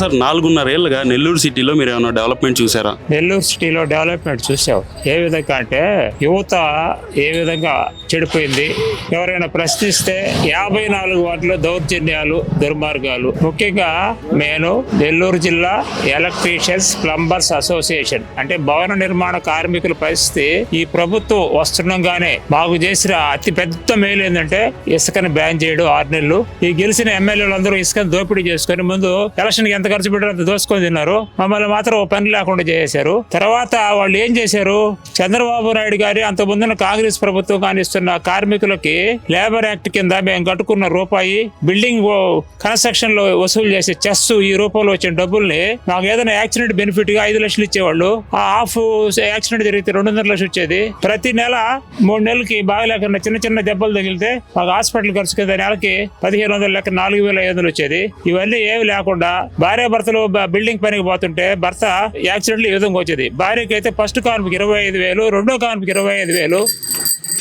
Sir నాలుగున్నరేళ్ళుగా Nellore సిటీలో మీరు ఏమైనా డెవలప్మెంట్ చూసారా? నెల్లూరు సిటీలో డెవలప్మెంట్ చూసావు ఏ విధంగా అంటే యువత ఏ విధంగా చెడిపోయింది? ఎవరైనా ప్రశ్నిస్తే యాభై నాలుగు వాటిలో దౌర్జన్యాలు దుర్మార్గాలు. ముఖ్యంగా నేను నెల్లూరు జిల్లా ఎలక్ట్రీషియన్స్ ప్లంబర్స్ అసోసియేషన్. అంటే భవన నిర్మాణ కార్మికుల పరిస్థితి ఈ ప్రభుత్వం వస్తుండగానే మాకు చేసిన అతి పెద్ద మేలు ఏంటంటే ఇసుకని బ్యాన్ చేయడం ఆరు నెలలు. ఈ గెలిచిన ఎమ్మెల్యేలు అందరూ ఇసుకని దోపిడీ చేసుకొని ముందు ఎలక్షన్ ఎంత ఖర్చు పెట్టారో అంత దోసుకొని తిన్నారు. మమ్మల్ని మాత్రం ఓ పని లేకుండా చేశారు తర్వాత వాళ్ళు ఏం చేశారు? చంద్రబాబు నాయుడు గారి అంత ముందున కాంగ్రెస్ ప్రభుత్వం కానిస్తున్న కార్మికులకి లేబర్ యాక్ట్ కింద మేము కట్టుకున్న రూపాయి బిల్డింగ్ కన్స్ట్రక్షన్లో వసూలు చేసే చెస్ ఈ రూపంలో వచ్చిన డబ్బుల్ని మాకు ఏదైనా యాక్సిడెంట్ బెనిఫిట్గా ఐదు లక్షలు ఇచ్చేవాళ్ళు. ఆ హాఫ్ యాక్సిడెంట్ జరిగితే రెండున్నర లక్షలు వచ్చేది. ప్రతి నెల మూడు నెలలకి బాగలేకుండా చిన్న చిన్న దెబ్బలు తగిలితే మాకు హాస్పిటల్ ఖర్చు కింద నెలకి పదిహేను వందల లెక్క నాలుగు వేల ఐదు వందలు వచ్చేది. ఇవన్నీ ఏమి లేకుండా భార్య భర్తలు బిల్డింగ్ పనికి పోతుంటే భర్త యాక్సిడెంట్లు ఈ విధంగా వచ్చేది. భార్యకి అయితే ఫస్ట్ కార్మికి ఇరవై ఐదు వేలు రెండో కార్మికి ఇరవై ఐదు వేలు.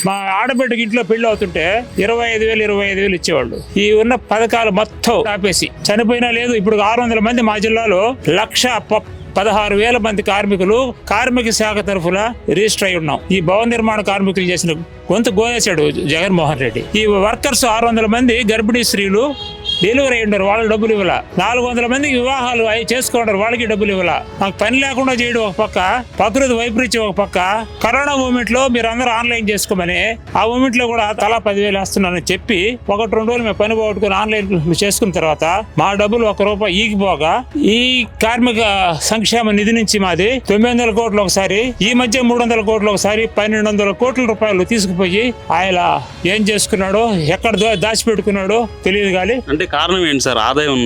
మా ఆడబిడ్డకి ఇంట్లో పెళ్ళి అవుతుంటే ఇరవై ఐదు వేలు ఇరవై ఐదు వేలు ఇచ్చేవాళ్ళు. ఈ ఉన్న పథకాలు మొత్తం ఆపేసి. చనిపోయినా లేదు ఇప్పుడు ఆరు వందల మంది మా జిల్లాలో లక్ష ప- పదహారు వేల మంది కార్మికులు కార్మిక శాఖ తరఫున రిజిస్టర్ అయి ఉన్నాం. ఈ భవన నిర్మాణ కార్మికులు చేసిన గొంతు గోనేశాడు జగన్మోహన్ రెడ్డి. ఈ వర్కర్స్ ఆరు వందల మంది గర్భిణీ స్త్రీలు డెలివరీ అయి ఉండరు వాళ్ళకి డబ్బులు ఇవ్వాల? నాలుగు వందల మందికి వివాహాలు అవి చేసుకుంటారు వాళ్ళకి డబ్బులు ఇవ్వాల? మాకు పని లేకుండా చేయడం ఒక పక్క ప్రకృతి వైపరీత్యం ఒక పక్క. కరోనా మూమెంట్లో మీరు అందరూ ఆన్లైన్ చేసుకోమని ఆ మూమెంట్లో కూడా తలా పదివేలు వేస్తున్నానని చెప్పి ఒకటి రెండు రోజులు మేము పని పోగొట్టుకుని ఆన్లైన్ చేసుకున్న తర్వాత మా డబ్బులు ఒక రూపాయి ఈగిపోగా ఈ కార్మిక సంక్షేమ నిధి నుంచి మాది తొమ్మిది వందల కోట్లు ఒకసారి ఈ మధ్య మూడు వందల కోట్లు ఒకసారి పన్నెండు వందల కోట్ల రూపాయలు తీసుకుపోయి ఆయన ఏం చేసుకున్నాడో ఎక్కడ దాచిపెట్టుకున్నాడో తెలియదు కానీ అంటే కారణం ఏంటి సార్? ఆదాయం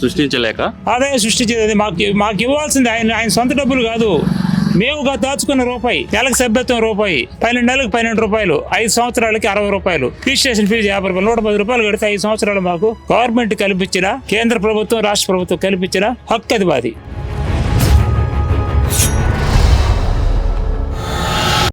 సృష్టించలేక? ఆదాయం సృష్టించేది మాకు మాకు ఇవ్వాల్సింది ఆయన ఆయన సొంత డబ్బులు కాదు. మేముగా దాచుకున్న రూపాయి నెలకు సభ్యత్వం రూపాయి పన్నెండు నెలలకు పన్నెండు రూపాయలు ఐదు సంవత్సరాలకి అరవై రూపాయలు. రిజిస్ట్రేషన్ ఫీజు యాభై రూపాయలు నూట పది రూపాయలు కడితే ఐదు సంవత్సరాలు మాకు గవర్నమెంట్ కల్పించిన కేంద్ర ప్రభుత్వం రాష్ట్ర ప్రభుత్వం కల్పించిన హక్కు అది మాది.